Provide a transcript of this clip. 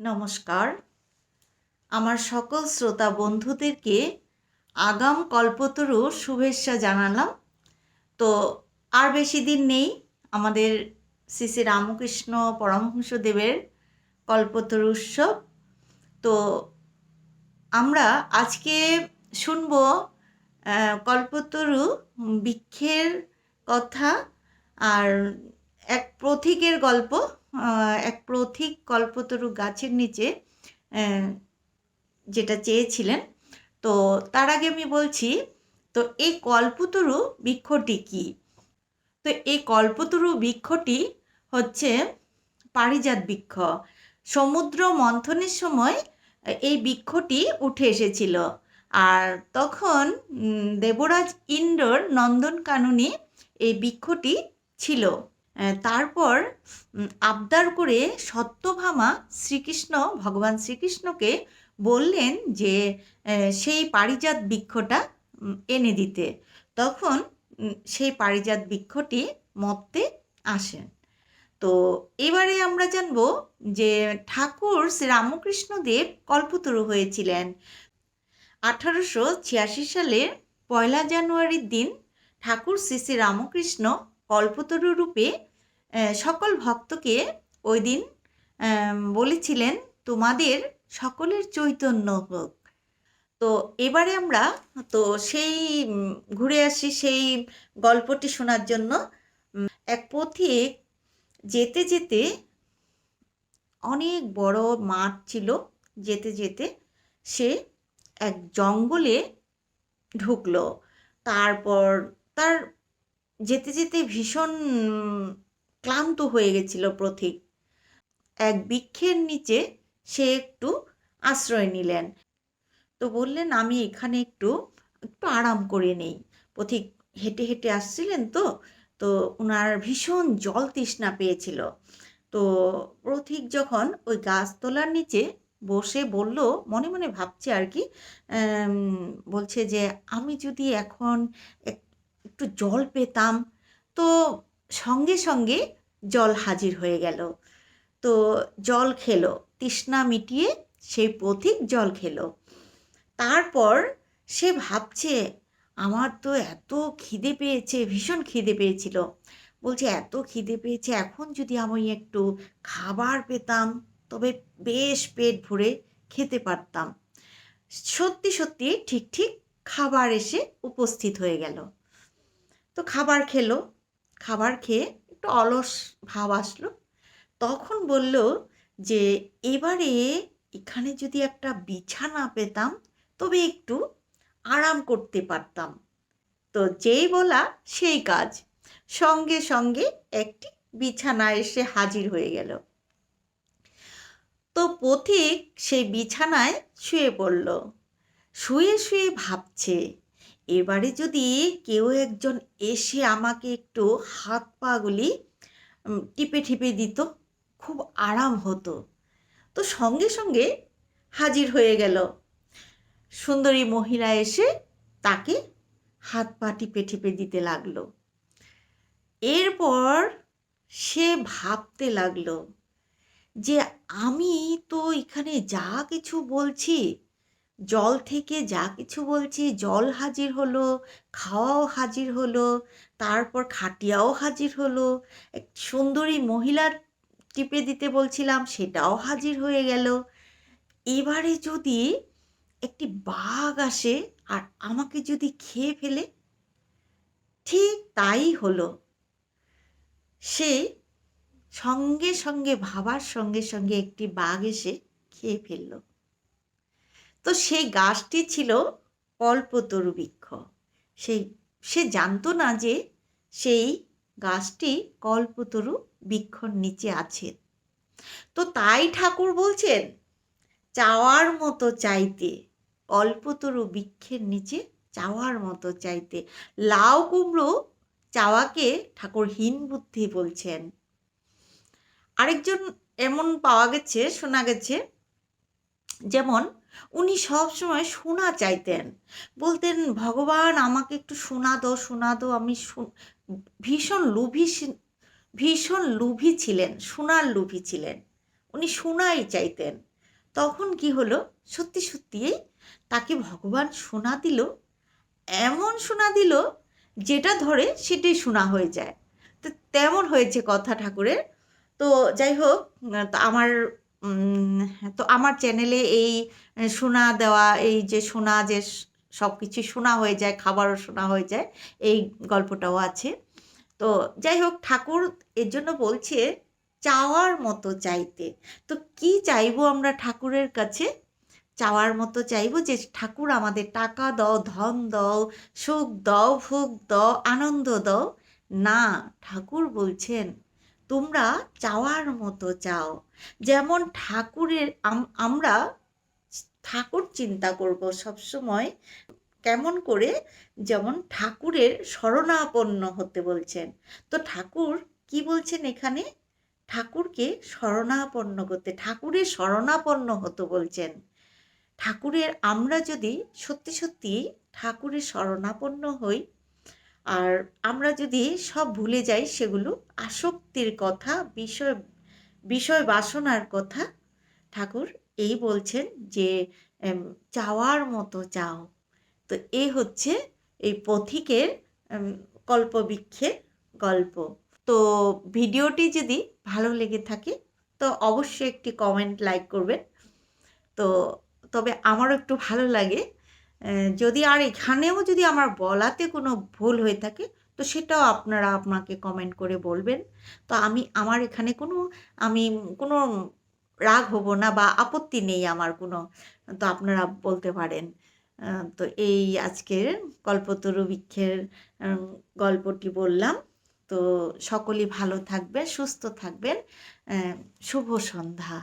নমস্কার। আমার সকল শ্রোতা বন্ধুদেরকে আগাম কল্পতরু শুভেচ্ছা জানালাম। তো আর বেশি দিন নেই, আমাদের শ্রী শ্রী রামকৃষ্ণ পরমহংসদেবের কল্পতরু উৎসব। তো আমরা আজকে শুনব কল্পতরু বৃক্ষের কথা আর এক প্রথিকের গল্প এক প্রথিক কল্পতরু গাছের নিচে যেটা চেয়েছিলেন। তো তার আগে আমি বলছি, তো এই কল্পতরু বৃক্ষটি কি? তো এই কল্পতরু বৃক্ষটি হচ্ছে পারিজাত বৃক্ষ। সমুদ্র মন্থনের সময় এই বৃক্ষটি উঠে এসেছিল। আর তখন দেবরাজ ইন্দ্রর নন্দনকাননে এই বৃক্ষটি ছিল। তারপর আবদার করে সত্যভামা শ্রীকৃষ্ণ, ভগবান শ্রীকৃষ্ণকে বললেন যে সেই পারিজাত বৃক্ষটা এনে দিতে। তখন সেই পারিজাত বৃক্ষটি মর্তে আসেন তো এবারে আমরা জানব যে, ঠাকুর শ্রী রামকৃষ্ণদেব কল্পতরু হয়েছিলেন। আঠারোশো ছিয়াশি সালের পয়লা জানুয়ারির দিন ঠাকুর শ্রী শ্রী রামকৃষ্ণ কল্পতরু রূপে সকল ভক্তকে ওই দিন বলেছিলেন, তোমাদের সকলের চৈতন্য হোক। তো এবারে আমরা, তো সেই ঘুরে আসি সেই গল্পটি শোনার জন্য। এক পথিক যেতে যেতে অনেক বড় মাঠ ছিল। যেতে যেতে সে এক জঙ্গলে ঢুকলো। তারপর তার যেতে যেতে ভীষণ ক্লান্ত হয়ে গেছিল প্রথিক এক বৃক্ষের নিচে সে একটু আশ্রয় নিলেন। তো বললেন, আমি এখানে একটু একটু আরাম করে নেই। পথিক হেঁটে হেঁটে আসছিলেন তো তো ওনার ভীষণ জল তৃষ্ণা পেয়েছিল। তো পথিক যখন ওই গাছতলার নিচে বসে বলল, মনে মনে ভাবছে আর কি বলছে যে, আমি যদি এখন এক- একটু জল পেতাম। তো সঙ্গে সঙ্গে জল হাজির হয়ে গেল। তো জল খেলো, তৃষ্ণা মিটিয়ে সেই পথিক জল খেলো। তারপর সে ভাবছে, আমার তো এত খিদে পেয়েছে, ভীষণ খিদে পেয়েছিল। বলছে, এত খিদে পেয়েছে, এখন যদি আমি একটু খাবার পেতাম, তবে বেশ পেট ভরে খেতে পারতাম। সত্যি সত্যি ঠিক ঠিক খাবার এসে উপস্থিত হয়ে গেল। তো খাবার খেলো। খাবার খেয়ে একটু অলস ভাব আসলো। তখন বলল যে, এবারে এখানে যদি একটা বিছানা পেতাম, তবে একটু আরাম করতে পারতাম। তো যেই বলা সেই কাজ। সঙ্গে সঙ্গে একটি বিছানা এসে হাজির হয়ে গেল। তো পথিক সেই বিছানায় শুয়ে পড়ল। শুয়ে শুয়ে ভাবছে এবারে যদি কেউ একজন এসে আমাকে একটু হাত পাগুলি টিপে টিপে দিত, খুব আরাম হতো। তো সঙ্গে সঙ্গে হাজির হয়ে গেল। সুন্দরী মহিলা এসে তাকে হাত পা টিপে টিপে দিতে লাগল। এরপর সে ভাবতে লাগল যে, আমি তো এখানে যা কিছু বলছি জল থেকে যা কিছু বলছি, জল হাজির হলো, খাওয়াও হাজির হলো, তারপর খাটিয়াও হাজির হলো। এক সুন্দরী মহিলার টিপে দিতে বলছিলাম, সেটাও হাজির হয়ে গেল। এবারে যদি একটি বাঘ আসে আর আমাকে যদি খেয়ে ফেলে, ঠিক তাই হলো। সে সঙ্গে সঙ্গে, ভাবার সঙ্গে সঙ্গে একটি বাঘ এসে খেয়ে ফেলল। তো সেই গাছটি ছিল কল্পতরু বৃক্ষ সেই, সে জানতো না যে সেই গাছটি কল্পতরু বৃক্ষর নিচে আছে। তো তাই ঠাকুর বলছেন, চাওয়ার মতো চাইতে কল্পতরু বৃক্ষের নিচে চাওয়ার মতো চাইতে। লাউ কুমড়ো চাওয়াকে ঠাকুর হীন বুদ্ধি বলছেন। আরেকজন এমন পাওয়া গেছে, শোনা গেছে যেমন, উনি সব সময় সোনা চাইতেন। বলতেন, ভগবান, আমাকে একটু সোনা দো সোনা দো আমি ভীষণ লোভী ভীষণ লোভী ছিলেন, সোনার লোভী ছিলেন। উনি শোনাই চাইতেন। তখন কি হলো, সত্যি সত্যিই তাকে ভগবান শোনা দিল, এমন শোনা দিল, যেটা ধরে সেটাই শোনা হয়ে যায়। তো, তেমন হয়েছে কথা ঠাকুরের। তো যাই হোক আমার তো আমার চ্যানেলে এই শোনা দেওয়া, এই যে শোনা যে সব কিছু শোনা হয়ে যায়, খাবারও শোনা হয়ে যায়, এই গল্পটাও আছে। তো যাই হোক, ঠাকুর এর জন্য বলছে, চাওয়ার মতো চাইতে। তো কি চাইব আমরা ঠাকুরের কাছে? চাওয়ার মতো চাইব যে ঠাকুর আমাদের টাকা দাও, ধন দাও, সুখ দাও, ভোগ দাও, আনন্দ দাও। না, ঠাকুর বলছেন তোমরা চাওয়ার মতো চাও। যেমন ঠাকুরের আমরা ঠাকুর চিন্তা করব সবসময় কেমন করে? যেমন ঠাকুরের শরণাপন্ন হতে বলছেন। তো ঠাকুর কি বলছেন এখানে? ঠাকুরকে শরণাপন্ন করতে ঠাকুরের শরণাপন্ন হতে বলছেন। ঠাকুরের আমরা যদি সত্যি সত্যি ঠাকুরের শরণাপন্ন হই আর আমরা যদি সব ভুলে যাই সেগুলো আসক্তির কথা বিষয় বিষয় বাসনার কথা ঠাকুর এই বলছেন যে চাওয়ার মতো চাও। তো এ হচ্ছে এই পথিকের উম, কল্পবৃক্ষের গল্প। তো ভিডিওটি যদি ভালো লেগে থাকে তো অবশ্যই একটি কমেন্ট লাইক করবেন। তো তবে আমারও একটু ভালো লাগে যদি আর এখানেও যদি আমার বলাতে কোনো ভুল হয়ে থাকে, তো সেটাও আপনারা আপনাকে কমেন্ট করে বলবেন। তো আমি, আমার এখানে কোনো, আমি কোনো রাগ হব না বা আপত্তি নেই আমার কোনো, তো আপনারা বলতে পারেন। তো এই আজকের কল্পতরু বৃক্ষের গল্পটি বললাম। তো সকলেই ভালো থাকবেন, সুস্থ থাকবেন। শুভ সন্ধ্যা।